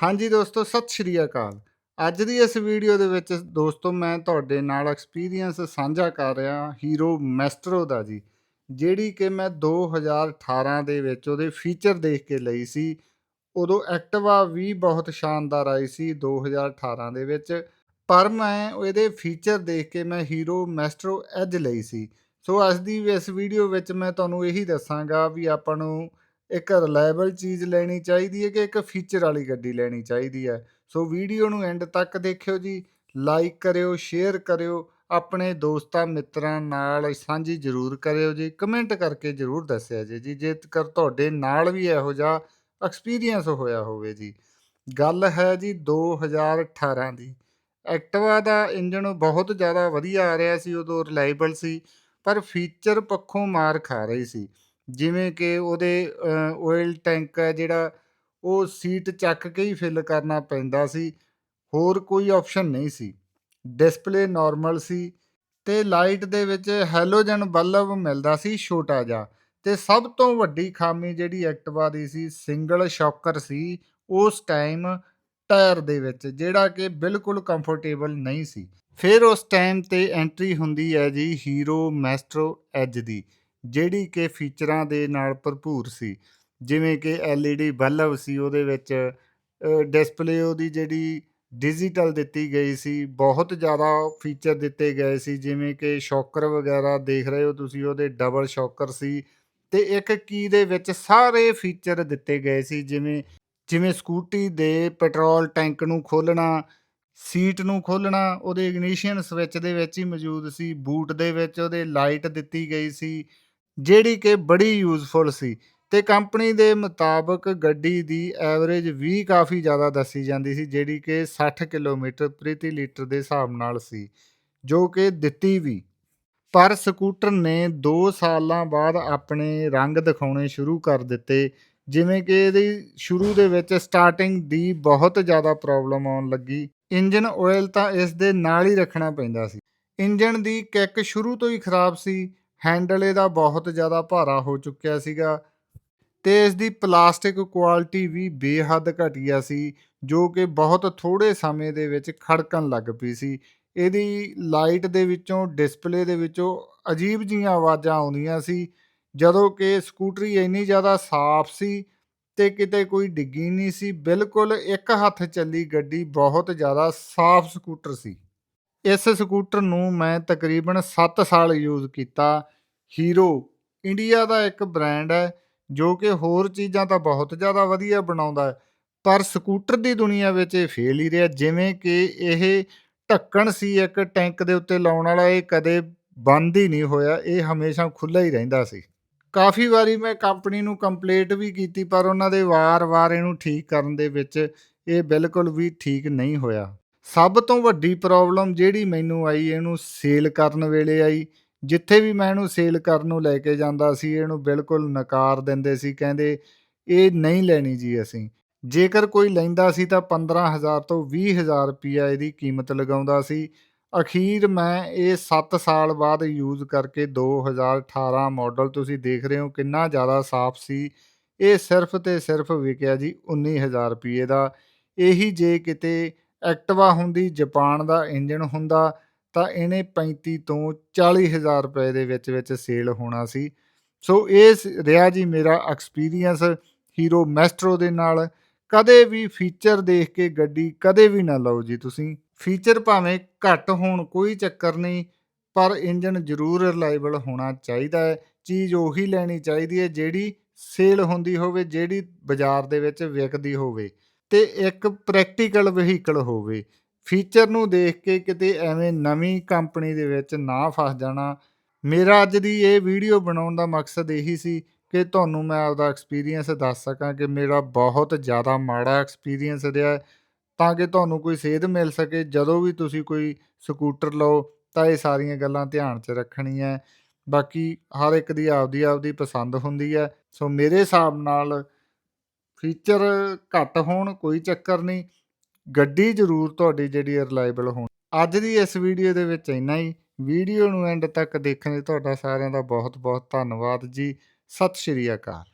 ਹਾਂਜੀ ਦੋਸਤੋ, ਸਤਿ ਸ਼੍ਰੀ ਅਕਾਲ। ਅੱਜ ਦੀ ਇਸ ਵੀਡੀਓ ਦੇ ਵਿੱਚ ਦੋਸਤੋ, ਮੈਂ ਤੁਹਾਡੇ ਨਾਲ ਐਕਸਪੀਰੀਅੰਸ ਸਾਂਝਾ ਕਰ ਰਿਹਾ ਹੀਰੋ ਮੈਸਟਰੋ ਦਾ ਜੀ, ਜਿਹੜੀ ਕਿ ਮੈਂ 2018 ਦੇ ਵਿੱਚ ਉਹਦੇ ਫੀਚਰ ਦੇਖ ਕੇ ਲਈ ਸੀ। ਉਦੋਂ ਐਕਟਿਵਾ ਵੀ ਬਹੁਤ ਸ਼ਾਨਦਾਰ ਆਈ ਸੀ 2018 ਦੇ ਵਿੱਚ, ਪਰ ਮੈਂ ਇਹਦੇ ਫੀਚਰ ਦੇਖ ਕੇ ਮੈਂ ਹੀਰੋ ਮੈਸਟਰੋ ਐਜ ਲਈ ਸੀ। ਸੋ ਅੱਜ ਦੀ ਇਸ ਵੀਡੀਓ ਵਿੱਚ ਮੈਂ ਤੁਹਾਨੂੰ ਇਹੀ ਦੱਸਾਂਗਾ ਵੀ ਆਪਾਂ ਨੂੰ ਇੱਕ ਰਿਲਾਇਬਲ ਚੀਜ਼ ਲੈਣੀ ਚਾਹੀਦੀ ਹੈ ਕਿ ਇੱਕ ਫੀਚਰ ਵਾਲੀ ਗੱਡੀ ਲੈਣੀ ਚਾਹੀਦੀ ਹੈ। ਸੋ ਵੀਡੀਓ ਨੂੰ ਐਂਡ ਤੱਕ ਦੇਖਿਓ ਜੀ ਲਾਈਕ ਕਰਿਓ ਸ਼ੇਅਰ ਕਰਿਓ, ਆਪਣੇ ਦੋਸਤਾਂ, ਮਿੱਤਰਾਂ ਨਾਲ ਸਾਂਝੀ ਜ਼ਰੂਰ ਕਰਿਓ ਜੀ। ਕਮੈਂਟ ਕਰਕੇ ਜ਼ਰੂਰ ਦੱਸਿਆ ਜੀ ਜੀ, ਜੇਕਰ ਤੁਹਾਡੇ ਨਾਲ ਵੀ ਇਹੋ ਜਿਹਾ ਐਕਸਪੀਰੀਅੰਸ ਹੋਇਆ ਹੋਵੇ ਜੀ। ਗੱਲ ਹੈ ਜੀ 2018 ਦੀ। ਐਕਟਿਵਾ ਦਾ ਇੰਜਨ ਬਹੁਤ ਜ਼ਿਆਦਾ ਵਧੀਆ ਆ ਰਿਹਾ ਸੀ, ਉਦੋਂ ਰਿਲਾਇਬਲ ਸੀ, ਪਰ ਫੀਚਰ ਪੱਖੋਂ ਮਾਰ ਖਾ ਰਹੀ ਸੀ। ਜਿਵੇਂ ਕਿ ਉਹਦੇ ਆਇਲ ਟੈਂਕ ਹੈ ਜਿਹੜਾ, ਉਹ ਸੀਟ ਚੱਕ ਕੇ ਹੀ ਫਿਲ ਕਰਨਾ ਪੈਂਦਾ ਸੀ। ਹੋਰ ਕੋਈ ਆਪਸ਼ਨ ਨਹੀਂ ਸੀ। ਡਿਸਪਲੇ ਨਾਰਮਲ ਸੀ ਤੇ ਲਾਈਟ ਦੇ ਵਿੱਚ ਹੈਲੋਜਨ ਬਲਬ ਮਿਲਦਾ ਸੀ ਛੋਟਾ ਜਿਹਾ ਤੇ ਸਭ ਤੋਂ ਵੱਡੀ ਖਾਮੀ ਜਿਹੜੀ ਐਕਟਿਵਾ ਦੀ ਸੀ ਸਿੰਗਲ ਸ਼ੌਕਰ ਸੀ, ਉਸ ਟਾਈਮ ਟਾਇਰ ਦੇ ਵਿੱਚ, ਜਿਹੜਾ ਕਿ ਬਿਲਕੁਲ ਕੰਫਰਟੇਬਲ ਨਹੀਂ ਸੀ। ਫਿਰ ਉਸ ਟਾਈਮ ਤੇ ਐਂਟਰੀ ਹੁੰਦੀ ਹੈ ਜੀ ਹੀਰੋ ਮੈਸਟਰੋ ਐਜ ਦੀ। ਜਿਹੜੀ ਕਿ ਫੀਚਰਾਂ ਦੇ ਨਾਲ ਭਰਪੂਰ ਸੀ। ਜਿਵੇਂ ਕਿ LED ਬਲਬ ਸੀ, ਉਹਦੇ ਵਿੱਚ ਡਿਸਪਲੇ ਉਹਦੀ ਜਿਹੜੀ ਡਿਜੀਟਲ ਦਿੱਤੀ ਗਈ ਸੀ, ਬਹੁਤ ਜ਼ਿਆਦਾ ਫੀਚਰ ਦਿੱਤੇ ਗਏ ਸੀ। ਜਿਵੇਂ ਕਿ ਸ਼ੌਕਰ ਵਗੈਰਾ ਦੇਖ ਰਹੇ ਹੋ ਤੁਸੀਂ, ਉਹਦੇ ਡਬਲ ਸ਼ੌਕਰ ਸੀ। ਤੇ ਇੱਕ ਕੀ ਦੇ ਵਿੱਚ ਸਾਰੇ ਫੀਚਰ ਦਿੱਤੇ ਗਏ ਸੀ। ਜਿਵੇਂ ਜਿਵੇਂ ਸਕੂਟੀ ਦੇ ਪੈਟਰੋਲ ਟੈਂਕ ਨੂੰ ਖੋਲਣਾ ਸੀਟ ਨੂੰ ਖੋਲਣਾ ਉਹਦੇ ਇਗਨੀਸ਼ਨ ਸਵਿਚ ਦੇ ਵਿੱਚ ਹੀ ਮੌਜੂਦ ਸੀ। ਬੂਟ ਦੇ ਵਿੱਚ ਉਹਦੇ ਲਾਈਟ ਦਿੱਤੀ ਗਈ ਸੀ। ਜਿਹੜੀ ਕਿ ਬੜੀ ਯੂਜ਼ਫੁਲ ਸੀ ਤੇ ਕੰਪਨੀ ਦੇ ਮੁਤਾਬਕ ਗੱਡੀ ਦੀ ਐਵਰੇਜ ਵੀ ਕਾਫੀ ਜ਼ਿਆਦਾ ਦੱਸੀ ਜਾਂਦੀ ਸੀ, ਜਿਹੜੀ ਕਿ 60 ਕਿਲੋਮੀਟਰ ਪ੍ਰਤੀ ਲੀਟਰ ਦੇ ਹਿਸਾਬ ਨਾਲ ਸੀ, ਜੋ ਕਿ ਦਿੱਤੀ ਵੀ। ਪਰ ਸਕੂਟਰ ਨੇ 2 ਸਾਲਾਂ ਬਾਅਦ ਆਪਣੇ ਰੰਗ ਦਿਖਾਉਣੇ ਸ਼ੁਰੂ ਕਰ ਦਿੱਤੇ, ਜਿਵੇਂ ਕਿ ਇਹਦੀ ਸ਼ੁਰੂ ਦੇ ਵਿੱਚ ਸਟਾਰਟਿੰਗ ਦੀ ਬਹੁਤ ਜ਼ਿਆਦਾ ਪ੍ਰੋਬਲਮ ਆਉਣ ਲੱਗੀ। ਇੰਜਨ ਆਇਲ ਤਾਂ ਇਸ ਦੇ ਨਾਲ ਹੀ ਰੱਖਣਾ ਪੈਂਦਾ ਸੀ। ਇੰਜਨ ਦੀ ਕਿੱਕ ਸ਼ੁਰੂ ਤੋਂ ਹੀ ਖਰਾਬ ਸੀ ਹੈਂਡਲ ਇਹਦਾ ਬਹੁਤ ਜ਼ਿਆਦਾ ਭਾਰਾ ਹੋ ਚੁੱਕਿਆ ਸੀਗਾ ਤੇ ਇਸ ਦੀ ਪਲਾਸਟਿਕ ਕੁਆਲਿਟੀ ਵੀ ਬੇਹੱਦ ਘਟੀਆ ਸੀ, ਜੋ ਕਿ ਬਹੁਤ ਥੋੜੇ ਸਮੇਂ ਦੇ ਵਿੱਚ ਖੜਕਣ ਲੱਗ ਪਈ ਸੀ। ਇਹਦੀ ਲਾਈਟ ਦੇ ਵਿੱਚੋਂ, ਡਿਸਪਲੇ ਦੇ ਵਿੱਚੋਂ ਅਜੀਬ ਜੀਆਂ ਆਵਾਜ਼ਾਂ ਆਉਂਦੀਆਂ ਸੀ, ਜਦੋਂ ਕਿ ਸਕੂਟਰੀ ਇੰਨੀ ਜ਼ਿਆਦਾ ਸਾਫ਼ ਸੀ ਤੇ ਕਿਤੇ ਕੋਈ ਡਿੱਗੀ ਨਹੀਂ ਸੀ, ਬਿਲਕੁਲ ਇੱਕ ਹੱਥ ਚੱਲੀ ਗੱਡੀ ਬਹੁਤ ਜ਼ਿਆਦਾ ਸਾਫ਼ ਸਕੂਟਰ ਸੀ। ਇਸ ਸਕੂਟਰ ਨੂੰ ਮੈਂ ਤਕਰੀਬਨ 7 ਸਾਲ ਯੂਜ਼ ਕੀਤਾ। ਹੀਰੋ ਇੰਡੀਆ ਦਾ ਇੱਕ ਬ੍ਰਾਂਡ ਹੈ, ਜੋ ਕਿ ਹੋਰ ਚੀਜ਼ਾਂ ਤਾਂ ਬਹੁਤ ਜ਼ਿਆਦਾ ਵਧੀਆ ਬਣਾਉਂਦਾ ਹੈ, ਪਰ ਸਕੂਟਰ ਦੀ ਦੁਨੀਆ ਵਿੱਚ ਇਹ ਫੇਲ ਹੀ ਰਿਹਾ, ਜਿਵੇਂ ਕਿ ਇਹ ਢੱਕਣ ਸੀ, ਇੱਕ ਟੈਂਕ ਦੇ ਉੱਤੇ ਲਾਉਣ ਵਾਲਾ, ਇਹ ਕਦੇ ਬੰਦ ਹੀ ਨਹੀਂ ਹੋਇਆ, ਇਹ ਹਮੇਸ਼ਾ ਖੁੱਲਾ ਹੀ ਰਹਿੰਦਾ ਸੀ। ਕਾਫੀ ਵਾਰੀ ਮੈਂ ਕੰਪਨੀ ਨੂੰ ਕੰਪਲੇਂਟ ਵੀ ਕੀਤੀ, ਪਰ ਉਹਨਾਂ ਦੇ ਵਾਰ-ਵਾਰ ਇਹਨੂੰ ਠੀਕ ਕਰਨ ਦੇ ਵਿੱਚ ਇਹ ਬਿਲਕੁਲ ਵੀ ਠੀਕ ਨਹੀਂ ਹੋਇਆ। ਸਭ ਤੋਂ ਵੱਡੀ ਪ੍ਰੋਬਲਮ ਜਿਹੜੀ ਮੈਨੂੰ ਆਈ, ਇਹਨੂੰ ਸੇਲ ਕਰਨ ਵੇਲੇ ਆਈ। ਜਿੱਥੇ ਵੀ ਮੈਂ ਇਹਨੂੰ ਸੇਲ ਕਰਨ ਨੂੰ ਲੈ ਕੇ ਜਾਂਦਾ ਸੀ, ਇਹਨੂੰ ਬਿਲਕੁਲ ਨਕਾਰ ਦਿੰਦੇ ਸੀ, ਕਹਿੰਦੇ ਇਹ ਨਹੀਂ ਲੈਣੀ ਜੀ ਅਸੀਂ। ਜੇਕਰ ਕੋਈ ਲੈਂਦਾ ਸੀ ਤਾਂ 15000 ਤੋਂ 20000 ਰੁਪਿਆ ਇਹਦੀ ਕੀਮਤ ਲਗਾਉਂਦਾ ਸੀ। ਅਖੀਰ ਮੈਂ ਇਹ 7 ਸਾਲ ਬਾਅਦ ਯੂਜ਼ ਕਰਕੇ 2018 ਮਾਡਲ ਤੁਸੀਂ ਦੇਖ ਰਹੇ ਹੋ ਕਿੰਨਾ ਜ਼ਿਆਦਾ ਸਾਫ਼ ਸੀ। ਇਹ ਸਿਰਫ ਤੇ ਸਿਰਫ ਵਿਕਿਆ ਜੀ 19000 ਰੁਪਏ ਦਾ। ਇਹੀ ਜੇ ਕਿਤੇ ਐਕਟਿਵਾ ਹੁੰਦੀ, ਜਾਪਾਨ ਦਾ ਇੰਜਣ ਹੁੰਦਾ, ਤਾਂ ਇਹਨੇ 35 ਤੋਂ 40000 ਰੁਪਏ ਦੇ ਵਿੱਚ ਵਿੱਚ ਸੇਲ ਹੋਣਾ ਸੀ। ਸੋ ਇਹ ਸ, ਰਿਹਾ ਜੀ ਮੇਰਾ ਐਕਸਪੀਰੀਅੰਸ ਹੀਰੋ ਮੈਸਟਰੋ ਦੇ ਨਾਲ। ਕਦੇ ਵੀ ਫੀਚਰ ਦੇਖ ਕੇ ਗੱਡੀ ਕਦੇ ਵੀ ਨਾ ਲਓ ਜੀ ਤੁਸੀਂ। ਫੀਚਰ ਭਾਵੇਂ ਘੱਟ ਹੋਣ ਕੋਈ ਚੱਕਰ ਨਹੀਂ, ਪਰ ਇੰਜਨ ਜ਼ਰੂਰ ਰਿਲਾਇਬਲ ਹੋਣਾ ਚਾਹੀਦਾ ਹੈ। ਚੀਜ਼ ਉਹੀ ਲੈਣੀ ਚਾਹੀਦੀ ਹੈ ਜਿਹੜੀ ਸੇਲ ਹੁੰਦੀ ਹੋਵੇ, ਜਿਹੜੀ ਬਾਜ਼ਾਰ ਦੇ ਵਿੱਚ ਵਿਕਦੀ ਹੋਵੇ। ਤੇ ਇੱਕ ਪ੍ਰੈਕਟੀਕਲ ਵਹੀਕਲ ਹੋਵੇ। ਫੀਚਰ ਨੂੰ ਦੇਖ ਕੇ ਕਿਤੇ ਐਵੇਂ ਨਵੀਂ ਕੰਪਨੀ ਦੇ ਵਿੱਚ ਨਾ ਫਸ ਜਾਣਾ। ਮੇਰਾ ਅੱਜ ਦੀ ਇਹ ਵੀਡੀਓ ਬਣਾਉਣ ਦਾ ਮਕਸਦ ਇਹੀ ਸੀ ਕਿ ਤੁਹਾਨੂੰ ਮੈਂ ਆਪਦਾ ਐਕਸਪੀਰੀਅੰਸ ਦੱਸ ਸਕਾਂ ਕਿ ਮੇਰਾ ਬਹੁਤ ਜ਼ਿਆਦਾ ਮਾੜਾ ਐਕਸਪੀਰੀਅੰਸ ਰਿਹਾ ਤਾਂ ਕਿ ਤੁਹਾਨੂੰ ਕੋਈ ਸੇਧ ਮਿਲ ਸਕੇ। ਜਦੋਂ ਵੀ ਤੁਸੀਂ ਕੋਈ ਸਕੂਟਰ ਲਓ, ਤਾਂ ਇਹ ਸਾਰੀਆਂ ਗੱਲਾਂ ਧਿਆਨ 'ਚ ਰੱਖਣੀਆਂ ਬਾਕੀ ਹਰ ਇੱਕ ਦੀ ਆਪਦੀ ਆਪਦੀ ਪਸੰਦ ਹੁੰਦੀ ਹੈ। ਸੋ ਮੇਰੇ ਹਿਸਾਬ ਨਾਲ ਫੀਚਰ ਘੱਟ ਹੋਣ ਕੋਈ ਚੱਕਰ ਨਹੀਂ। ਗੱਡੀ ਜ਼ਰੂਰ ਤੁਹਾਡੀ ਜਿਹੜੀ ਰਿਲਾਇਬਲ ਹੋਣ। ਅੱਜ ਦੀ ਇਸ ਵੀਡੀਓ ਦੇ ਵਿੱਚ ਇੰਨਾ ਹੀ। ਵੀਡੀਓ ਨੂੰ ਐਂਡ ਤੱਕ ਦੇਖਣ ਲਈ ਤੁਹਾਡਾ ਸਾਰਿਆਂ ਦਾ ਬਹੁਤ ਬਹੁਤ ਧੰਨਵਾਦ ਜੀ। ਸਤਿ ਸ਼੍ਰੀ ਅਕਾਲ।